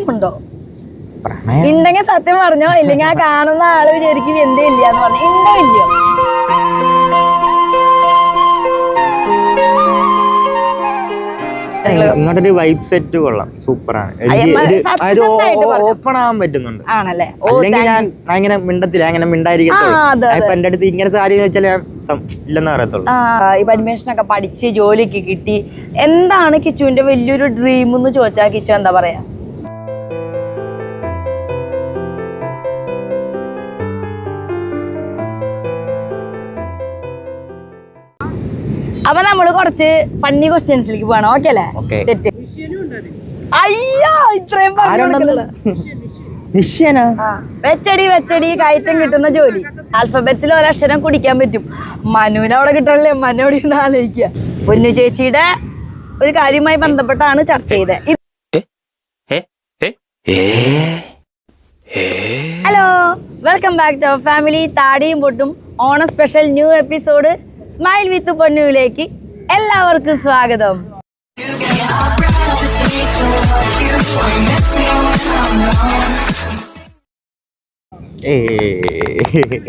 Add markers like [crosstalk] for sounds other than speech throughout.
പ്രണയമുണ്ടോ? പ്രണയം? ഉണ്ടെങ്കിൽ സത്യം പറഞ്ഞോ. ഇല്ലെങ്കിൽ ആ കാണുന്ന ആൾ വിചാരിക്കും എന്തേ ഇല്ല എന്ന് പറഞ്ഞു. ഉണ്ടോ ഇല്ലയോ? ഇങ്ങോട്ടൊരു വൈബ് സെറ്റ് കൊള്ളാം. സൂപ്പറാണ്. ഓപ്പൺ ആവാൻ പറ്റുന്നുണ്ട്. ആണല്ലേ? അല്ലെങ്കിൽ ഞാൻ അങ്ങനെ മിണ്ടത്തില്ല. അങ്ങനെ മിണ്ടായിരിക്കും എന്റെ അടുത്ത് ഇങ്ങനത്തെ കാര്യം വെച്ചാൽ ഇല്ലെന്ന് പറയത്തുള്ളൂ ഇപ്പൊ അഡ്മിഷൻ ഒക്കെ പഠിച്ച് ജോലിക്ക് കിട്ടി. എന്താണ് കിച്ചുവിന്റെ വലിയൊരു ഡ്രീം എന്ന് ചോദിച്ചാൽ കിച്ചു എന്താ പറയാ? അപ്പൊ നമ്മൾ കുറച്ച് ഫണ്ണി ക്വസ്റ്റ്യൻസിലേക്ക് പോകണം ഓക്കെ അല്ലേ? സെറ്റ് അയ്യോ ഇത്രയും വെച്ചടി വെച്ചടി കയറ്റം കിട്ടുന്ന ജോലി. ആൽഫബറ്റ്സിൽ ഒരക്ഷരം കുടിക്കാൻ പറ്റും. മനുവിനെ അവിടെ കിട്ടണല്ലേ? മനുവിടെ ഇരുന്ന് ആലോചിക്കുക. പൊന്നു ചേച്ചിയുടെ ഒരു കാര്യവുമായി ബന്ധപ്പെട്ടാണ് ചർച്ച ചെയ്തത്. Hello welcome back to our family താടിയും പൊട്ടും. ഓണ special new episode smile with പൊന്നുവിലേക്ക് എല്ലാവർക്കും സ്വാഗതം.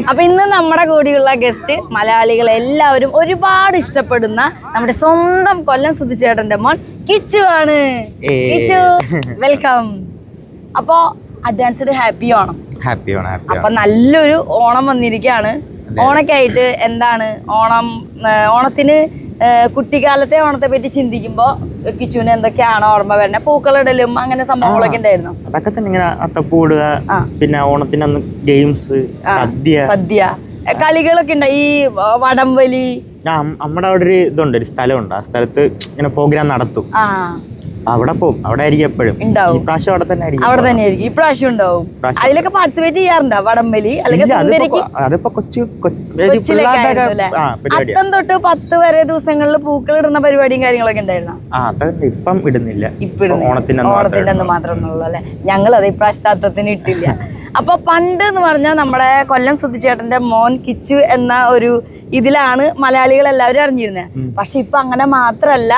അപ്പൊ ഇന്ന് നമ്മുടെ കൂടെയുള്ള ഗസ്റ്റ് മലയാളികളെ എല്ലാവരും ഒരുപാട് ഇഷ്ടപ്പെടുന്ന നമ്മുടെ സ്വന്തം കൊല്ലം സുധിച്ചേട്ടന്റെ മോൻ കിച്ചു ആണ്. കിച്ചു വെൽക്കം അപ്പോ advanced happy Onam happy Onam അപ്പൊ നല്ലൊരു ഓണം വന്നിരിക്കുകയാണ് ഓണൊക്കെ ആയിട്ട് എന്താണ് ഓണം ഓണത്തിന് കുട്ടിക്കാലത്തെ ഓണത്തെ പറ്റി ചിന്തിക്കുമ്പോ കിച്ചുവിന് എന്തൊക്കെയാണ് ഓർമ്മ വരുന്നത് പൂക്കളിടലും അങ്ങനെ സംഭവങ്ങളൊക്കെ ഉണ്ടായിരുന്നു? അതൊക്കെ തന്നെ ഇങ്ങനെ അത്തപ്പൂടുക. പിന്നെ ഓണത്തിന് അന്ന് ഗെയിംസ് സദ്യ. സദ്യ. കളികളൊക്കെ ഉണ്ട്? ഈ വടംവലി? നമ്മുടെ അവിടെ ഒരു ഇതുണ്ട് ഒരു സ്ഥലമുണ്ട്. ആ സ്ഥലത്ത് ഇങ്ങനെ പ്രോഗ്രാം നടത്തും. അവിടെ പോകും അവിടെ ആയിരിക്കും എപ്പോഴും. ഉണ്ടാവും. ഇപ്രാവശ്യം അവിടെ തന്നെ ആയിരിക്കും അവിടെ തന്നെ ആയിരിക്കും. ഇപ്രാവശ്യം ഉണ്ടാവും. അതിലൊക്കെ പാർട്ടിസിപ്പേറ്റ് ചെയ്യാറുണ്ടോ? വടംവലി? അല്ലെങ്കിൽ അതിപ്പോ കൊച്ചു അത്തം തൊട്ട് പത്ത് വരെ ദിവസങ്ങളിൽ പൂക്കൾ ഇടുന്ന പരിപാടിയും കാര്യങ്ങളൊക്കെ ഉണ്ടായിരുന്നു? ഇപ്പം ഇടുന്നില്ല. ഇപ്പൊ ഓണത്തിന്റെ മാത്രമേ മാത്രമേ ഉള്ളൂ അല്ലെ? ഞങ്ങൾ അത് ഇപ്രാവശ്യത്തെ അത്തത്തിന് ഇട്ടില്ല. [laughs] അപ്പൊ പണ്ട് എന്ന് പറഞ്ഞാൽ നമ്മുടെ കൊല്ലം സുധിച്ചേട്ടന്റെ മോൻ കിച്ചു എന്ന ഒരു ഇതിലാണ് മലയാളികൾ എല്ലാവരും അറിഞ്ഞിരുന്നത് പക്ഷെ ഇപ്പൊ അങ്ങനെ മാത്രല്ല.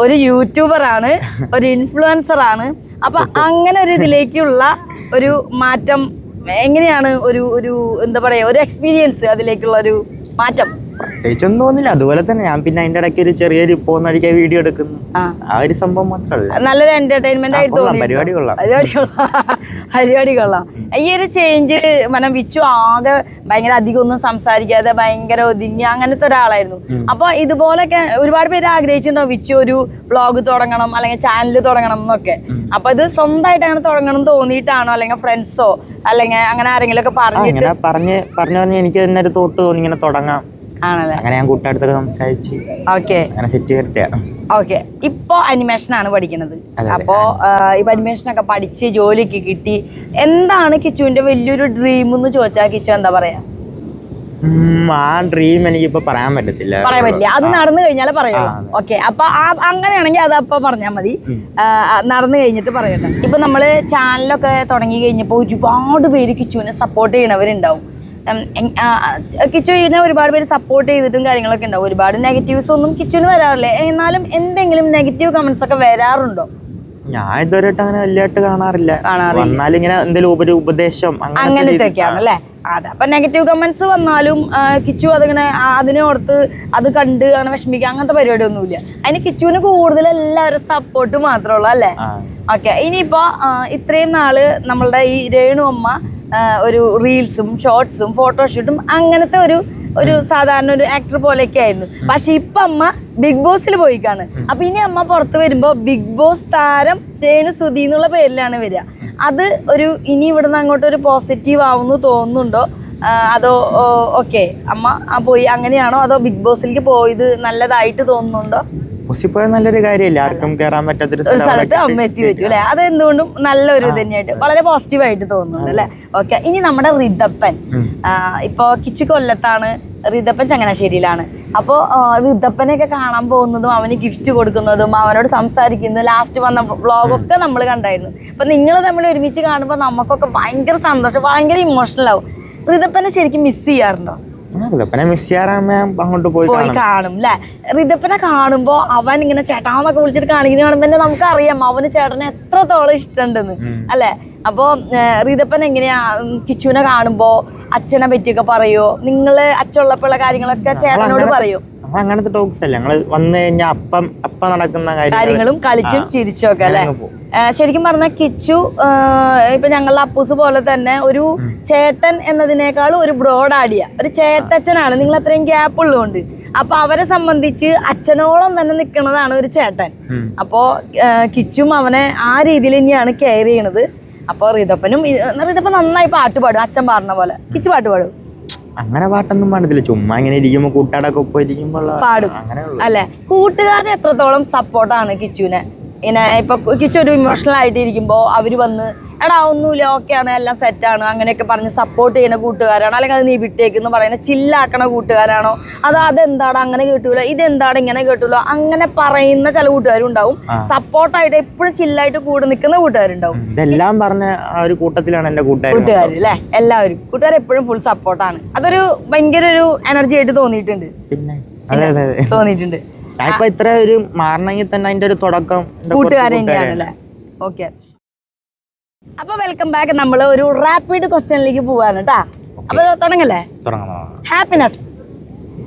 ഒരു യൂട്യൂബർ ആണ് ഒരു ഇൻഫ്ലുവൻസർ ആണ് അപ്പൊ അങ്ങനെ ഒരു ഇതിലേക്കുള്ള ഒരു മാറ്റം എങ്ങനെയാണ് ഒരു ഒരു എന്താ പറയാ ഒരു എക്സ്പീരിയൻസ് അതിലേക്കുള്ള ഒരു മാറ്റം? പ്രത്യേകിച്ചൊന്നും തോന്നില്ല അതുപോലെ തന്നെ ഞാൻ പിന്നെ അതിന്റെ ഇടയ്ക്ക് ഒരു ചെറിയൊരു പോകുന്ന വഴിക്ക് വീഡിയോ എടുക്കുന്നു. ആ. ഒരു സംഭവം മാത്രമല്ല. നല്ലൊരു എന്റർടൈൻമെന്റ് ആയിട്ട് തോന്നി പരിപാടി കൊള്ളാം. പരിപാടി കൊള്ളാം. പരിപാടി കൊള്ളാം. ഈ ഒരു ചേഞ്ച് മനം വിച്ചു ആകെ ഭയങ്കര അധികം ഒന്നും സംസാരിക്കാതെ ഭയങ്കര ഒതുങ്ങി അങ്ങനത്തെ ഒരാളായിരുന്നു. അപ്പൊ ഇതുപോലൊക്കെ ഒരുപാട് പേര് ആഗ്രഹിച്ചിട്ടുണ്ടോ? വിച്ചു ഒരു വ്ളോഗ് തുടങ്ങണം അല്ലെങ്കിൽ ചാനൽ തുടങ്ങണം എന്നൊക്കെ. അപ്പൊ ഇത് സ്വന്തമായിട്ട് അങ്ങനെ തുടങ്ങണം എന്ന് തോന്നിയിട്ടാണോ? അല്ലെങ്കിൽ ഫ്രണ്ട്സോ അല്ലെങ്കിൽ അങ്ങനെ ആരെങ്കിലും ഒക്കെ പറഞ്ഞിട്ട് പറഞ്ഞു പറഞ്ഞ് പറഞ്ഞു പറഞ്ഞ് എനിക്ക് തന്നെ ഒരു തോട്ട് തോന്നി ഇങ്ങനെ തുടങ്ങാം. ആണല്ലേ? അങ്ങനെ ഞാൻ കൂട്ടടുത്തൊക്കെ സംസാരിച്ച് ഓക്കെ അങ്ങനെ സെറ്റ് ഓക്കെ ഇപ്പോ അനിമേഷൻ ആണ് പഠിക്കുന്നത്. അപ്പോ ഇപ്പൊ അനിമേഷൻ ഒക്കെ പഠിച്ച് ജോലിക്ക് കിട്ടി. എന്താണ് കിച്ചുവിന്റെ വലിയൊരു ഡ്രീം എന്ന് ചോദിച്ചാൽ കിച്ചു എന്താ പറയാ? ആ ഡ്രീം എനിക്കിപ്പോ പറയാൻ പറ്റത്തില്ല. പറയാൻ പറ്റില്ല. അത് നടന്നു പറയുള്ളൂ ആ, അതെ. ഓക്കെ അപ്പൊ അങ്ങനെയാണെങ്കിൽ അത് അപ്പൊ പറഞ്ഞാൽ മതി. നടന്നു കഴിഞ്ഞിട്ട് പറയട്ടെ. ഇപ്പൊ നമ്മൾ ചാനലൊക്കെ തുടങ്ങി കഴിഞ്ഞപ്പോ ഒരുപാട് പേര് കിച്ചുവിനെ സപ്പോർട്ട് ചെയ്യണവരുണ്ടാവും. കിച്ചുവിനെ ഒരുപാട് പേര് സപ്പോർട്ട് ചെയ്തിട്ടും കാര്യങ്ങളൊക്കെ ഉണ്ടാവും. ഒരുപാട് നെഗറ്റീവ്സ് ഒന്നും കിച്ചുവിന് വരാറില്ല. എന്നാലും എന്തെങ്കിലും നെഗറ്റീവ് കമന്റ്സ് ഒക്കെ വരാറുണ്ടോ? ഞാൻ ഇതുവരെയായിട്ട് അങ്ങനെ വലിയതായിട്ട് കാണാറില്ല. കാണാറില്ല. ഇങ്ങനെ എന്തെങ്കിലും ഉപദേശം അങ്ങനത്തെ അങ്ങനത്തെ രീതി- ഒക്കെയാണ് അതെ. അപ്പൊ നെഗറ്റീവ് കമന്റ്സ് വന്നാലും കിച്ചു അതിങ്ങനെ അതിനെ ഓർത്ത് അത് കണ്ട് അങ്ങനെ വിഷമിക്കുക അങ്ങനത്തെ പരിപാടി ഒന്നുമില്ല അതിന് കിച്ചുവിന് കൂടുതൽ എല്ലാവരും സപ്പോർട്ട് മാത്രമേ ഉള്ളൂ അല്ലേ. ഓക്കെ ഇനിയിപ്പോ ഇത്രയും നാൾ നമ്മളുടെ ഈ രേണു അമ്മ ഒരു റീൽസും ഷോർട്സും ഫോട്ടോഷൂട്ടും അങ്ങനത്തെ ഒരു ഒരു സാധാരണ ഒരു ആക്ടർ പോലെയൊക്കെ ആയിരുന്നു. പക്ഷെ ഇപ്പൊ അമ്മ ബിഗ് ബോസിൽ പോയിക്കാണ്. അപ്പൊ ഇനി അമ്മ പുറത്ത് വരുമ്പോ ബിഗ് ബോസ് താരം ചേണു സുധി എന്നുള്ള പേരിലാണ് വരിക. അത് ഒരു ഇനി ഇവിടുന്ന് അങ്ങോട്ട് ഒരു പോസിറ്റീവ് ആവുമെന്ന് തോന്നുന്നുണ്ടോ? അതോ ഓക്കെ അമ്മ പോയി അങ്ങനെയാണോ? അതോ ബിഗ് ബോസിലേക്ക് പോയത് നല്ലതായിട്ട് തോന്നുന്നുണ്ടോ? പോയാൽ നല്ലൊരു കാര്യമല്ല ആർക്കും കയറാൻ പറ്റാത്തൊരു സ്ഥലത്ത് അമ്മ എത്തി പറ്റും അല്ലെ അത് എന്തുകൊണ്ടും നല്ലൊരു തന്നെയായിട്ട് വളരെ പോസിറ്റീവായിട്ട് തോന്നുന്നുണ്ട് അല്ലെ? ഓക്കെ ഇനി നമ്മുടെ റിതപ്പൻ ഇപ്പോ ഇപ്പൊ കിച്ചു കൊല്ലത്താണ് റിതപ്പൻ ചങ്ങനാശ്ശേരിയിലാണ് അപ്പോൾ റിതപ്പനെയൊക്കെ കാണാൻ പോകുന്നതും അവന് ഗിഫ്റ്റ് കൊടുക്കുന്നതും അവനോട് സംസാരിക്കുന്നതും ലാസ്റ്റ് വന്ന വ്ളോഗൊക്കെ നമ്മൾ കണ്ടായിരുന്നു. അപ്പൊ നിങ്ങൾ തമ്മിൽ ഒരുമിച്ച് കാണുമ്പോൾ നമുക്കൊക്കെ ഭയങ്കര സന്തോഷം ഭയങ്കര ഇമോഷണൽ ആവും. റിതപ്പനെ ശരിക്കും മിസ് ചെയ്യാറുണ്ടോ? ഋതപ്പനെ മിസ് ചെയ്യാറാകുമ്പോ ഞാൻ അങ്ങോട്ട് പോയി പോയി കാണും അല്ലെ റിതപ്പനെ കാണുമ്പോ അവൻ ഇങ്ങനെ ചേട്ടാന്നൊക്കെ വിളിച്ചിട്ട് കാണിക്കുന്ന കാണുമ്പോ തന്നെ നമുക്കറിയാം അവന് ചേട്ടനെ എത്രത്തോളം ഇഷ്ടമുണ്ടെന്ന് അല്ലെ? അപ്പൊ ഋതപ്പൻ എങ്ങനെയാ കിച്ചുവിനെ കാണുമ്പോ അച്ഛനെ പറ്റിയൊക്കെ പറയോ? നിങ്ങൾ അച്ഛനുള്ളപ്പോഴുള്ള കാര്യങ്ങളൊക്കെ ചേട്ടനോട് പറയോ? അങ്ങനത്തെ ടോക്സ് അല്ല. ഞങ്ങൾ വന്നു കഴിഞ്ഞാൽ അപ്പം അപ്പം നടക്കുന്ന കാര്യങ്ങളും. കളിച്ചും ചിരിച്ചും ഒക്കെ അല്ലെ? ശരിക്കും പറഞ്ഞ കിച്ചു ഇപ്പൊ ഞങ്ങളുടെ അപ്പൂസ് പോലെ തന്നെ ഒരു ചേട്ടൻ എന്നതിനേക്കാൾ ഒരു ബ്രോഡ് ആടിയ ഒരു ചേട്ടച്ചനാണ്. നിങ്ങൾ അത്രയും ഗ്യാപ്പ് ഉള്ളതുകൊണ്ട് അപ്പൊ അവരെ സംബന്ധിച്ച് അച്ഛനോളം തന്നെ നിൽക്കുന്നതാണ് ഒരു ചേട്ടൻ. അപ്പോ കിച്ചും അവനെ ആ രീതിയിൽ തന്നെയാണ് കെയർ ചെയ്യണത്. അപ്പൊ റിതപ്പനും റിതപ്പൻ നന്നായി പാട്ട് പാടും അച്ഛൻ പാടുന്ന പോലെ. കിച്ചു പാട്ട് പാടും. അങ്ങനെ പാട്ടൊന്നും പാടത്തില്ല ചുമ്മാ ഇങ്ങനെ ഇരിക്കുമ്പോ കൂട്ടാടൊക്കെ ഒപ്പം ഇരിക്കുമ്പോൾ പാടും. അല്ലെ? കൂട്ടുകാരെ എത്രത്തോളം സപ്പോർട്ടാണ് കിച്ചുവിനെ? ഇങ്ങനെ ഇപ്പൊ കിച്ചു ഒരു ഇമോഷണൽ ആയിട്ട് ഇരിക്കുമ്പോ അവർ വന്ന് എടാ ഒന്നുമില്ല ഓക്കെയാണ് എല്ലാം സെറ്റാണ് അങ്ങനെയൊക്കെ പറഞ്ഞ് സപ്പോർട്ട് ചെയ്യുന്ന കൂട്ടുകാരാണോ. അല്ലെങ്കിൽ അത് നീ വിട്ടേക്കെന്ന് പറയുന്ന ചില്ലാക്കണ കൂട്ടുകാരാണോ? അത് അതെന്താണ് അങ്ങനെ കേട്ടൂല. എന്താണ് ഇങ്ങനെ കേട്ടൂല. അങ്ങനെ പറയുന്ന ചില കൂട്ടുകാരും ഉണ്ടാവും സപ്പോർട്ടായിട്ട് എപ്പോഴും ചില്ലായിട്ട് കൂടെ നിൽക്കുന്ന കൂട്ടുകാരുണ്ടാവും. ഇതെല്ലാം പറഞ്ഞ ആ ഒരു കൂട്ടത്തിലാണ് എന്റെ കൂട്ടുകാർ കൂട്ടുകാരല്ലേ എല്ലാവരും. കൂട്ടുകാർ എപ്പോഴും ഫുൾ സപ്പോർട്ടാണ് അതൊരു ഭയങ്കര ഒരു എനർജി ആയിട്ട് തോന്നിയിട്ടുണ്ട്. പിന്നെ? അതെ അതെ അതെ. തോന്നിയിട്ടുണ്ട്. ഇത്ര ഒരു മാറണമെങ്കിൽ തന്നെ അതിന്റെ ഒരു തുടക്കം കൂട്ടുകാരെ കൂട്ടുകാരൻ. തന്നെയാണല്ലേ? ഓക്കെ അപ്പൊ വെൽക്കം ബാക്ക് നമ്മൾ ഒരു റാപ്പിഡ് ക്വസ്റ്റ്യനിലേക്ക് പോവാണ് കേട്ടാ അപ്പൊ തുടങ്ങല്ലേ? തുടങ്ങാം. തുടങ്ങാം happiness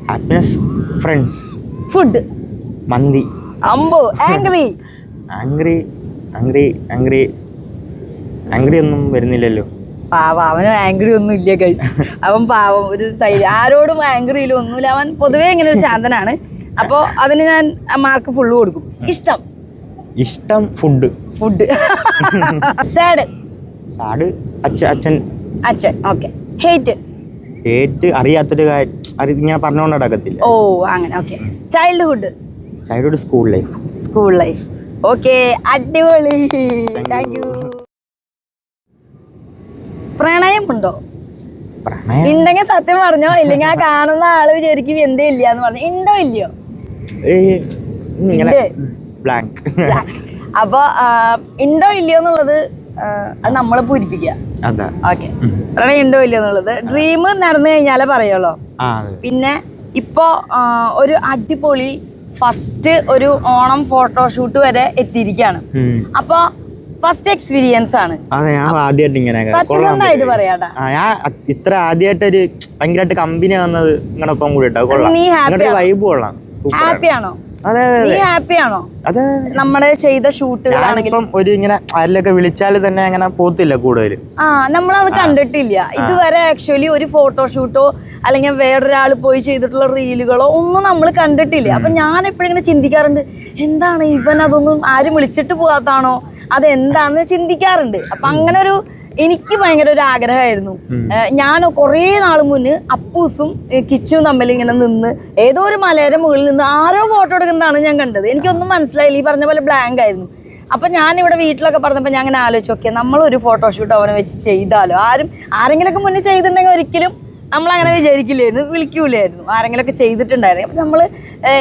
happiness friends food mandi. അമ്പോ angry angry angry angry angry ഒന്നും വരുന്നില്ലല്ലോ. പാവം അവന് ആംഗ്രി ഒന്നും ഇല്ല കൈ [laughs] അവൻ പാവം ഒരു സൈഡ് ആരോടും ആംഗ്രിയിലും ഒന്നുമില്ല. അവൻ പൊതുവേ ഇങ്ങനെ ഒരു ശാന്തനാണ്. അപ്പോ അതിന് ഞാൻ മാർക്ക് ഫുള്ള് കൊടുക്കും. ഇഷ്ടം. ഇഷ്ടം ഫുഡ് ഫുഡ് സാഡ് സാഡ് അച്ഛ അച്ഛൻ. അച്ഛൻ ഓക്കെ. ഹേറ്റ്. ഹേറ്റ് അറിയാത്തൊരു കാര്യം ഇങ്ങനെ പറഞ്ഞുകൊണ്ട് നടക്കത്തില്ല. ഓ അങ്ങനെ okay. Childhood childhood school life school life okay അടിപൊളി. താങ്ക് യു പ്രണയമുണ്ടോ? പ്രണയം? ഉണ്ടെങ്കിൽ സത്യം പറഞ്ഞോ ഇല്ലെങ്കിൽ ആ കാണുന്ന ആൾ വിചാരിക്കും എന്തേ ഇല്ല എന്ന് പറഞ്ഞു. ഉണ്ടോ ഇല്ലയോ? അപ്പൊ ഉണ്ടോ ഇല്ലയോ എന്നുള്ളത് അത് നമ്മളെ പൂരിപ്പിക്കുക. ഓക്കെ. പ്രണയം ഉണ്ടോ ഇല്ലയോ എന്നുള്ളത്? ഡ്രീം നടന്നു കഴിഞ്ഞാലേ പറയുള്ളൂ. പിന്നെ ഇപ്പോ ഒരു അടിപൊളി ഫസ്റ്റ് ഒരു ഓണം ഫോട്ടോഷൂട്ട് വരെ എത്തിയിരിക്കുകയാണ്. അപ്പോ ഫസ്റ്റ് എക്സ്പീരിയൻസ് ആണ്. ആദ്യമായിട്ട് ഇങ്ങനെ സത്യസന്ധമായിട്ട് പറ്റി. പറയാടാ ഞാൻ ഇത്ര ആദ്യമായിട്ട് ഒരു ഭയങ്കരമായിട്ട് കമ്പനി വന്നത് നിങ്ങളുടെ ഒപ്പം കൂടി നീ happy വൈബ് കൊള്ളാം. ഹാപ്പി ആണോ? നമ്മുടെ ചെയ്ത ഷൂട്ട് ഞാനിപ്പം ഒരു ഇങ്ങനെ ആരിലൊക്കെ വിളിച്ചാൽ തന്നെ അങ്ങനെ പോത്തില്ല കൂടുതൽ ആ നമ്മളത് കണ്ടിട്ടില്ല. ഇതുവരെ ആക്ച്വലി ഒരു ഫോട്ടോഷൂട്ടോ അല്ലെങ്കിൽ വേറൊരാൾ പോയി ചെയ്തിട്ടുള്ള റീലുകളോ ഒന്നും നമ്മൾ കണ്ടിട്ടില്ല. അപ്പൊ ഞാൻ എപ്പോഴും ഇങ്ങനെ ചിന്തിക്കാറുണ്ട് എന്താണ് ഇവൻ അതൊന്നും ആരും വിളിച്ചിട്ട് പോകാത്താണോ? അതെന്താന്ന് ചിന്തിക്കാറുണ്ട്. അപ്പൊ അങ്ങനെ ഒരു എനിക്ക് ഭയങ്കര ഒരു ആഗ്രഹമായിരുന്നു. ഞാൻ കുറേ നാൾ മുന്നേ അപ്പൂസും കിച്ചും തമ്മിൽ ഇങ്ങനെ നിന്ന് ഏതോ ഒരു മലയുടെ മുകളിൽ നിന്ന് ആരോ ഫോട്ടോ എടുക്കുന്നതാണ് ഞാൻ കണ്ടത്. എനിക്കൊന്നും മനസ്സിലായില്ല. ഈ പറഞ്ഞ പോലെ ബ്ലാങ്ക് ആയിരുന്നു. അപ്പൊ ഞാൻ ഇവിടെ വീട്ടിലൊക്കെ പറഞ്ഞപ്പോൾ ഞാൻ അങ്ങനെ ആലോചിച്ച് നോക്കിയാൽ നമ്മളൊരു ഫോട്ടോഷൂട്ട് അവനെ വെച്ച് ചെയ്താലോ? ആരും ആരെങ്കിലൊക്കെ മുന്നേ ചെയ്തിട്ടുണ്ടെങ്കിൽ ഒരിക്കലും നമ്മൾ അങ്ങനെ വിചാരിക്കില്ലായിരുന്നു വിളിക്കൂലായിരുന്നു. ആരെങ്കിലൊക്കെ ചെയ്തിട്ടുണ്ടായിരുന്നു. അപ്പൊ നമ്മൾ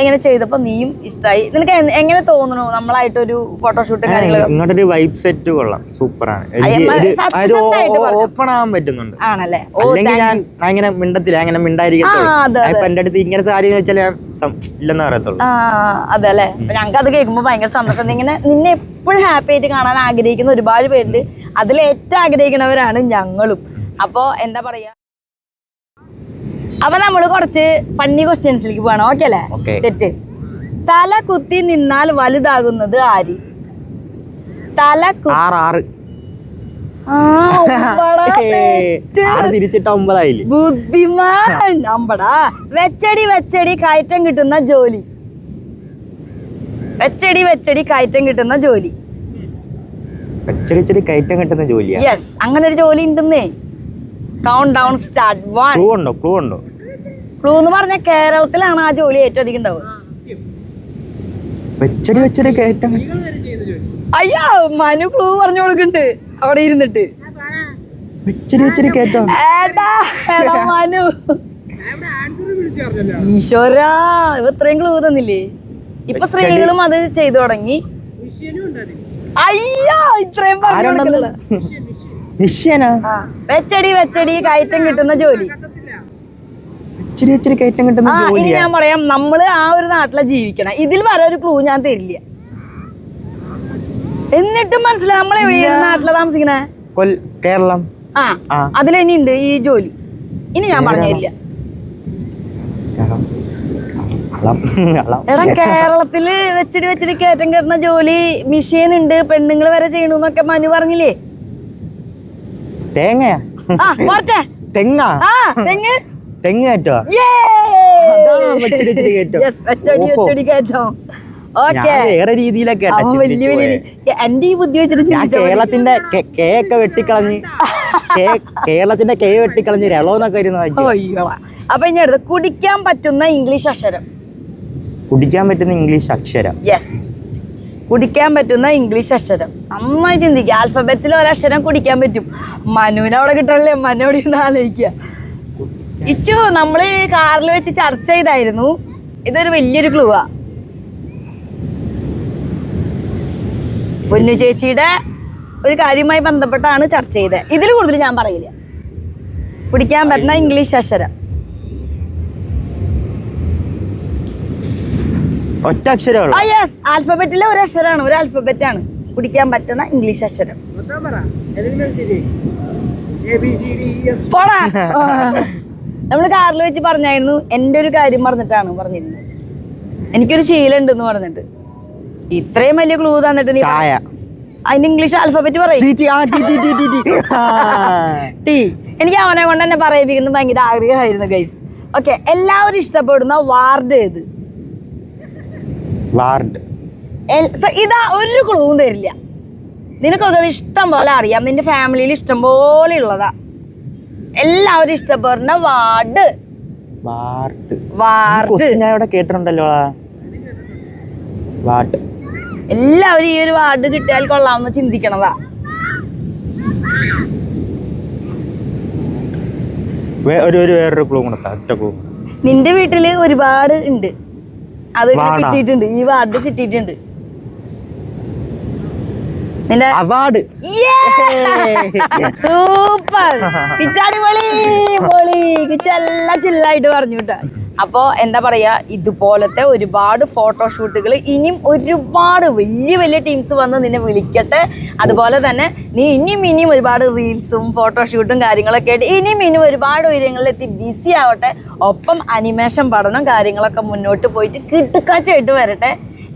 ഇങ്ങനെ ചെയ്തപ്പോൾ നീയും ഇഷ്ടമായി നിനക്ക് എങ്ങനെ തോന്നുന്നു നമ്മളായിട്ടൊരു ഫോട്ടോഷൂട്ട് ഇങ്ങോട്ടൊരു വൈബ് സെറ്റ് കൊള്ളാം. സൂപ്പറാണ്. ഓപ്പൺ ആവാൻ പറ്റുന്നുണ്ട്. ആണല്ലേ? അല്ലെങ്കിൽ ഞാൻ അങ്ങനെ മിണ്ടത്തില്ല. എന്റെ അടുത്ത് ഇങ്ങനത്തെ കാര്യം വെച്ചാൽ ഇല്ലെന്ന് പറയത്തുള്ളൂ. ഞങ്ങൾക്ക് അത് കേൾക്കുമ്പോൾ ഭയങ്കര സന്തോഷം. ഇങ്ങനെ നിന്നെ എപ്പോഴും ഹാപ്പി ആയിട്ട് കാണാൻ ആഗ്രഹിക്കുന്ന ഒരുപാട് പേരുണ്ട്. അതിൽ ഏറ്റവും ആഗ്രഹിക്കുന്നവരാണ് ഞങ്ങളും. അപ്പോ എന്താ പറയാ അപ്പൊ നമ്മൾ കുറച്ച് ഫണ്ണി ക്വസ്റ്റ്യൻസിലേക്ക് പോകണം ഓക്കെ അല്ലേ? സെറ്റ് തല കുത്തി നിന്നാൽ വലുതാകുന്നത് ആര്? തല [laughs] ബുദ്ധിമാൻ. അമ്പടാ. വെച്ചടി വെച്ചടി കയറ്റം കിട്ടുന്ന ജോലി. വെച്ചടി വെച്ചടി കയറ്റം കിട്ടുന്ന ജോലി. വെച്ചടി വെച്ചടി കയറ്റം കിട്ടുന്ന ജോലി യെസ് അങ്ങനെ ഒരു ജോലി ഉണ്ടെന്നേ. Count down start one clue ഉണ്ടോ? ക്ലൂ ഉണ്ടോ? ക്ലൂ എന്ന് പറഞ്ഞ കേരളത്തിലാണ് ആ ജോലി ഏറ്റവും അധികം ഉണ്ടാവുക വെച്ചടി വെച്ചടി കയറ്റം. അയ്യോ മനു ക്ലൂ പറഞ്ഞു കൊടുക്കുന്നുണ്ട് അവിടെ ഇരുന്നിട്ട്. വെച്ചടി വെച്ചടി കയറ്റം. ഏടാ എടാ മനു. ഈശ്വരാ ഇവ ഇത്രയും ക്ലൂ തന്നില്ലേ? ഇപ്പൊ സ്ത്രീകളും അത് ചെയ്തു തുടങ്ങി. അയ്യോ ഇത്രയും പറഞ്ഞു കൊടുക്കലല്ല. വെച്ചടി വെച്ചടി കയറ്റം കിട്ടുന്ന ജോലി. കയറ്റം കിട്ടുന്ന ഇനി ഞാൻ പറയാം നമ്മൾ ആ ഒരു നാട്ടിലെ ജീവിക്കണം. ഇതിൽ വരെ ഒരു ക്ലൂ ഞാൻ തരില്ല. എന്നിട്ടും മനസ്സിലായി നമ്മളെ എവിടെയാണ് നാട്ടിലെ താമസിക്കണേ? കേരളം. ആ. അതിലിനി ഉണ്ട് ഈ ജോലി. ഇനി ഞാൻ പറഞ്ഞില്ല എടാ കേരളത്തിൽ വെച്ചിടി വെച്ചിടി കയറ്റം കെട്ടുന്ന ജോലി മിഷീൻ ഉണ്ട് പെണ്ണുങ്ങൾ വരെ ചെയ്യണമെന്നൊക്കെ മനു പറഞ്ഞില്ലേ? തേങ്ങയാ? തെങ്ങ? തെങ്ങാ. തെങ്ങ് കയറ്റോ വേറെ രീതിയിലൊക്കെ എന്റെ ഈ ബുദ്ധി വെച്ചിട്ട്. കേരളത്തിന്റെ കേ ഒക്കെ വെട്ടിക്കളഞ്ഞ് കേരളത്തിന്റെ കേ വെട്ടിക്കളഞ്ഞ് രളോന്നൊക്കെ ഇരുന്ന്. അപ്പൊ ഇനി അടുത്ത് കുടിക്കാൻ പറ്റുന്ന ഇംഗ്ലീഷ് അക്ഷരം. കുടിക്കാൻ പറ്റുന്ന ഇംഗ്ലീഷ് അക്ഷരം. യെസ് കുടിക്കാൻ പറ്റുന്ന ഇംഗ്ലീഷ് അക്ഷരം. അമ്മ ചിന്തിക്കുക ആൽഫബറ്റ്സിൽ ഒരക്ഷരം കുടിക്കാൻ പറ്റും. മനുവിനെ അവിടെ കിട്ടണല്ലേ? മനുവിടെ ഇരുന്ന് ആലോചിക്കുക. ഇച്ചു നമ്മൾ കാറിൽ വെച്ച് ചർച്ച ചെയ്തായിരുന്നു. ഇതൊരു വലിയൊരു ക്ലൂവാ പൊന്നു ചേച്ചിയുടെ ഒരു കാര്യവുമായി ബന്ധപ്പെട്ടാണ് ചർച്ച ചെയ്തത്. ഇതിൽ കൂടുതൽ ഞാൻ പറയില്ല. കുടിക്കാൻ പറ്റുന്ന ഇംഗ്ലീഷ് അക്ഷരം. ഒറ്റ അക്ഷരമാണ് ആ യെസ് ആൽഫബറ്റിലെ ഒരു അക്ഷരമാണ്. ഒരു ആൽഫബറ്റ് ആണ്. കുടിക്കാൻ പറ്റുന്ന ഇംഗ്ലീഷ് അക്ഷരം. പോടാ. [laughs] നമ്മൾ കാറിൽ വെച്ച് പറഞ്ഞായിരുന്നു. എന്റെ ഒരു കാര്യം പറഞ്ഞിട്ടാണ് പറഞ്ഞിരുന്നത്. എനിക്കൊരു ശീലുണ്ട് ഉണ്ടെന്ന് പറഞ്ഞിട്ട്. ഇത്രയും വലിയ ക്ലൂ തന്നിട്ട് നീ ചായ. അതിന്റെ ഇംഗ്ലീഷ് ആൽഫബറ്റ് പറയും. ടി, ടി, ആ, T, T, T, T, T. T എനിക്ക് അവനെ കൊണ്ട് തന്നെ പറയിപ്പിക്കുന്നത് ഭയങ്കര ആഗ്രഹമായിരുന്നു ഗൈസ് ഓക്കെ എല്ലാവരും ഇഷ്ടപ്പെടുന്ന വാർഡ് ഏത്? വാർഡ്. ഇതാ ഒരു ക്ലൂവും തരില്ല. നിനക്കൊക്കെ അത് ഇഷ്ടം പോലെ അറിയാം. നിന്റെ ഫാമിലിയിൽ ഇഷ്ടം പോലെ ഉള്ളതാ. എല്ലാവരും ഇഷ്ടപ്പെടുന്ന വാർഡ്. വാർഡ്. വാർഡ്. ഞാൻ ഇവിടെ കേട്ടിട്ടുണ്ടല്ലോ. വാർഡ്. എല്ലാവരും ഈ ഒരു വാർഡ് കിട്ടിയാൽ കൊള്ളാമെന്ന് ചിന്തിക്കണതാ. വേ- ഒരു ഒരു വേറൊരു ക്ലൂ കൊടുത്താ ഒറ്റ ക്ലൂ നിന്റെ വീട്ടിൽ ഒരുപാട് ഉണ്ട്. അത് കിട്ടിയിട്ടുണ്ട്. ഈ വാർഡ് കിട്ടിയിട്ടുണ്ട്. നിന്റെ അവാർഡ്. സൂപ്പർ [laughs] [laughs] കിച്ചാടി പൊളി പൊളി കിച്ചെല്ലാം ചില്ലായിട്ട് പറഞ്ഞു കേട്ടാ. അപ്പോ എന്താ പറയുക ഇതുപോലത്തെ ഒരുപാട് ഫോട്ടോഷൂട്ടുകൾ ഇനിയും ഒരുപാട് വലിയ വലിയ ടീംസ് വന്ന് നിന്നെ വിളിക്കട്ടെ. അതുപോലെ തന്നെ നീ ഇനിയും ഇനിയും ഒരുപാട് റീൽസും ഫോട്ടോഷൂട്ടും കാര്യങ്ങളൊക്കെ ആയിട്ട് ഇനിയും ഇനിയും ഒരുപാട് ഉയരങ്ങളിലെത്തി ബിസി ആവട്ടെ. ഒപ്പം അനിമേഷൻ പഠനം കാര്യങ്ങളൊക്കെ മുന്നോട്ട് പോയിട്ട് കിട്ടുക്കാച്ചായിട്ട് വരട്ടെ.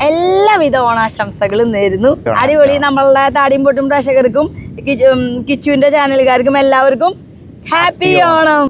എല്ലാവിധ ഓണാശംസകളും നേരുന്നു. അടിപൊളി നമ്മളുടെ താടിയും പൊട്ടും പ്രേക്ഷകർക്കും കിച്ചുവിന്റെ ചാനലുകാർക്കും എല്ലാവർക്കും ഹാപ്പി ഓണം.